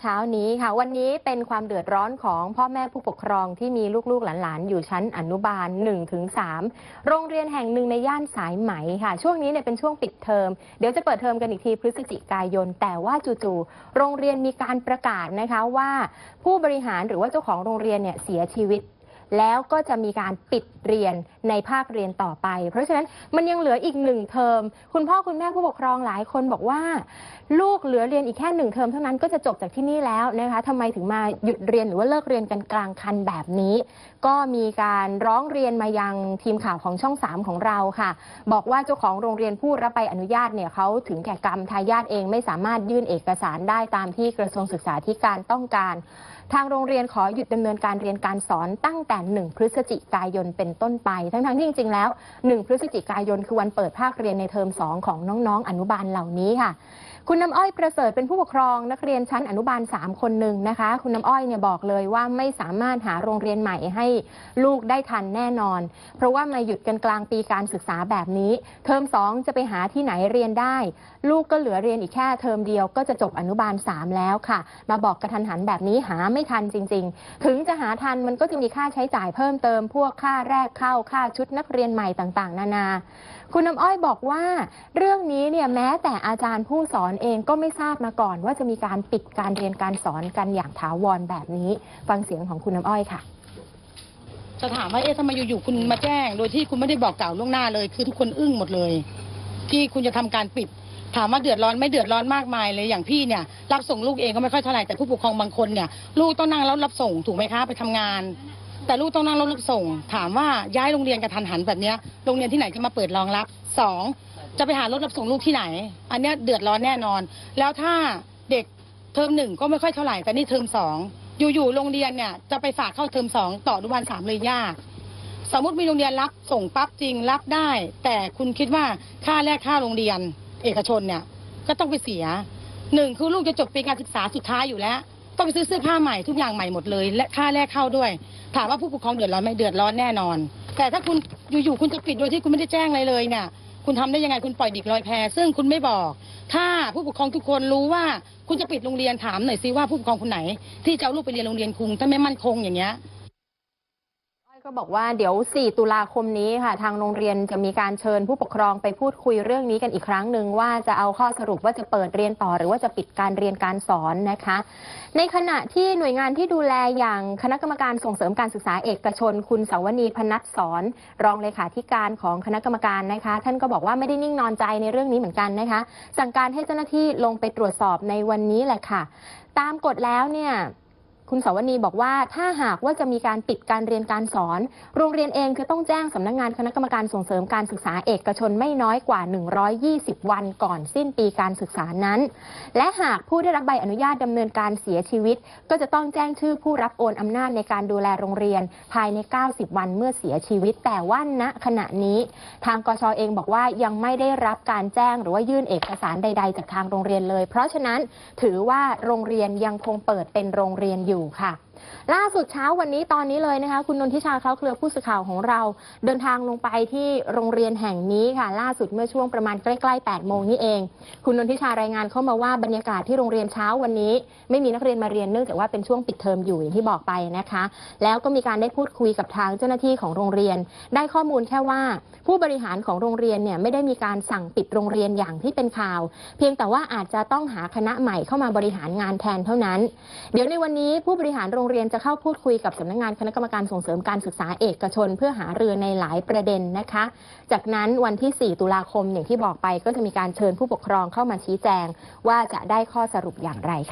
เช้านี้ค่ะวันนี้เป็นความเดือดร้อนของพ่อแม่ผู้ปกครองที่มีลูกๆหลานๆ อยู่ชั้นอนุบาล1-3โรงเรียนแห่งหนึ่งในย่านสายไหมค่ะ ช่วงนี้เนี่ยเป็นช่วงปิดเทอม เดี๋ยวจะเปิดเทอมกันอีกทีพฤศจิกายน แต่ว่าจู่ๆโรงเรียนมีการประกาศนะคะว่า ผู้บริหารหรือว่าเจ้าของโรงเรียนเนี่ยเสียชีวิต แล้วก็จะมีการปิดเรียนในภาคเรียนต่อไป เพราะฉะนั้นมันยังเหลืออีกหนึ่งเทอม คุณพ่อคุณแม่ผู้ปกครองหลายคนบอกว่า ลูกเหลือเรียนอีกแค่หนึ่งเทอมเท่านั้นก็จะจบจากที่นี่แล้วนะคะทำไมถึงมาหยุดเรียนหรือว่าเลิกเรียนกันกลางคันแบบนี้ ก็มีการร้องเรียนมายังทีมข่าวของช่อง 3 ของเราค่ะ บอกว่าเจ้าของโรงเรียนผู้รับใบอนุญาตเนี่ยเขาถึงแก่กรรมทายาทเองไม่สามารถยื่นเอกสารได้ตามที่กระทรวงศึกษาธิการต้องการ ทางโรงเรียนขอหยุดดำเนินการเรียนการสอนตั้งแต่ 1 พฤศจิกายนเป็นต้นไป ทั้งๆที่จริงๆแล้ว 1 พฤศจิกายนคือวันเปิดภาคเรียนในเทอม 2 ของน้องๆ อนุบาลเหล่านี้ค่ะ คุณน้ำอ้อยประเสริฐเป็นผู้ปกครองนักเรียนชั้นอนุบาล 3 คนหนึ่งนะคะ คุณน้ำอ้อยเนี่ยบอกเลยว่าไม่สามารถหาโรงเรียนใหม่ให้ลูกได้ทันแน่นอน เพราะว่ามาหยุดกันกลางปีการศึกษาแบบนี้ เทอม 2 จะไปหาที่ไหนเรียนได้ ลูกก็เหลือเรียนอีกแค่เทอมเดียวก็จะจบอนุบาล 3 แล้วค่ะ มาบอกกระทันหันแบบนี้หาไม่ทันจริง ๆ ถึงจะหาทันมันก็จะมีค่าใช้จ่ายเพิ่มเติม พวกค่าแรกเข้าค่าชุดนักเรียนใหม่ต่างๆ นานา คุณน้ำอ้อยบอกว่า เรื่องนี้เนี่ยแม้แต่อาจารย์ผู้สอนเองก็ไม่ทราบมาก่อน ว่าจะมีการปิดการเรียนการสอนกันอย่างถาวรแบบนี้ ฟังเสียงของคุณน้ำอ้อยค่ะจะถามว่าเอ๊ะทำไมอยู่ๆคุณมาแจ้ง โดยที่คุณไม่ได้บอกกล่าวล่วงหน้าเลย คือทุกคนอึ้งหมดเลย ที่คุณจะทำการปิด ถามว่าเดือดร้อนไม่เดือดร้อนมากมายเลยอย่างพี่เนี่ยรับส่งลูกเองก็ไม่ค่อยเท่าไหร่แต่ผู้ปกครองบางคนเนี่ยลูกต้องนั่งรถรับส่งถูกไหมคะไปทำงาน แต่ลูกต้องนั่งรถรับส่ง ถามว่าย้ายโรงเรียนกระทันหันแบบนี้โรงเรียนที่ไหนจะมาเปิดรองรับสอง จะไปหารถรับส่งลูกที่ไหน อันนี้เดือดร้อนแน่นอน แล้วถ้าเด็กเทอมหนึ่งก็ไม่ค่อยเท่าไหร่แต่นี่เทอมสองอยู่ๆโรงเรียนเนี่ยจะไปฝากเข้าเทอมสองต่ออนุบาลสามเลยยากสมมติมีโรงเรียนรับส่งปั๊บจริงรับได้ แต่คุณคิดว่าค่าแรกค่าโรงเรียน เอกชนเนี่ยก็ต้องไปเสียหนึ่งคือลูกจะจบปีการศึกษาสุดท้ายอยู่แล้ว ต้องไปซื้อเสื้อผ้าใหม่ทุกอย่างใหม่หมดเลย และค่าแรกเข้าด้วย ถามว่าผู้ปกครองเดือดร้อนไหมเดือดร้อนแน่นอน แต่ถ้าคุณอยู่ๆคุณจะปิดโดยที่คุณไม่ได้แจ้งอะไรเลยเนี่ย คุณทำได้ยังไงคุณปล่อยเด็กลอยแพซึ่งคุณไม่บอกถ้าผู้ปกครองทุกคนรู้ว่าคุณจะปิดโรงเรียนถามหน่อยซิว่าผู้ปกครองคนไหนที่จะเอาลูกไปเรียนโรงเรียนคุงถ้าไม่มั่นคงอย่างเงี้ย ก็บอกว่าเดี๋ยว 4 ตุลาคมนี้ค่ะ ทางโรงเรียนจะมีการเชิญผู้ปกครองไปพูดคุยเรื่องนี้กันอีกครั้งหนึ่งว่าจะเอาข้อสรุปว่าจะเปิดเรียนต่อ หรือว่าจะปิดการเรียนการสอนนะคะ ในขณะที่หน่วยงานที่ดูแลอย่างคณะกรรมการส่งเสริมการศึกษาเอกชน คุณสาวนีพนัทสอน รองเลขาธิการของคณะกรรมการนะคะ ท่านก็บอกว่าไม่ได้นิ่งนอนใจในเรื่องนี้เหมือนกันนะคะ สั่งการให้เจ้าหน้าที่ลงไปตรวจสอบในวันนี้แหละค่ะ ตามกฎแล้วเนี่ย คุณสาวนีบอกว่าถ้าหากว่าจะมีการปิดการเรียนการสอน โรงเรียนเองจะต้องแจ้งสำนักงานคณะกรรมการส่งเสริมการศึกษาเอกชนไม่น้อยกว่า 120 วันก่อนสิ้นปีการศึกษานั้น และหากผู้ได้รับใบอนุญาตดำเนินการเสียชีวิต ก็จะต้องแจ้งชื่อผู้รับโอนอำนาจในการดูแลโรงเรียน ภายใน 90 วันเมื่อเสียชีวิต แต่ว่าณขณะนี้ ทางกชเองบอกว่ายังไม่ได้รับการแจ้งหรือว่ายื่นเอกสารใด ๆ จากทางโรงเรียนเลย เพราะฉะนั้นถือว่าโรงเรียนยังคงเปิดเป็นโรงเรียนอยู่ค่ะ ล่าสุดเช้าวันนี้ตอนนี้เลยนะคะ คุณนนทิชาเขาเครือผู้สื่อข่าวของเรา เดินทางลงไปที่โรงเรียนแห่งนี้ค่ะ ล่าสุดเมื่อช่วงประมาณใกล้ๆ8โมงนี้เอง คุณนนทิชารายงานเข้ามาว่าบรรยากาศที่โรงเรียนเช้าวันนี้ ไม่มีนักเรียนมาเรียนเนื่องจากว่าเป็นช่วงปิดเทอมอยู่อย่างที่บอกไปนะคะ แล้วก็มีการได้พูดคุยกับทางเจ้าหน้าที่ของโรงเรียน ได้ข้อมูลแค่ว่า ผู้บริหารของโรงเรียนเนี่ยไม่ได้มีการสั่งปิดโรงเรียนอย่างที่เป็นข่าว เพียงแต่ว่าอาจจะต้องหาคณะใหม่เข้ามาบริหารงานแทนเท่านั้น เดี๋ยวในวันนี้ผู้บริหารโรงเรียนจะเข้าพูดคุยกับสำนักงานคณะกรรมการส่งเสริมการศึกษาเอกชน เพื่อหารือในหลายประเด็นนะคะ จากนั้นวันที่ 4 ตุลาคมอย่างที่บอกไปก็จะมีการเชิญผู้ปกครองเข้ามาชี้แจง ว่าจะได้ข้อสรุปอย่างไรค่ะ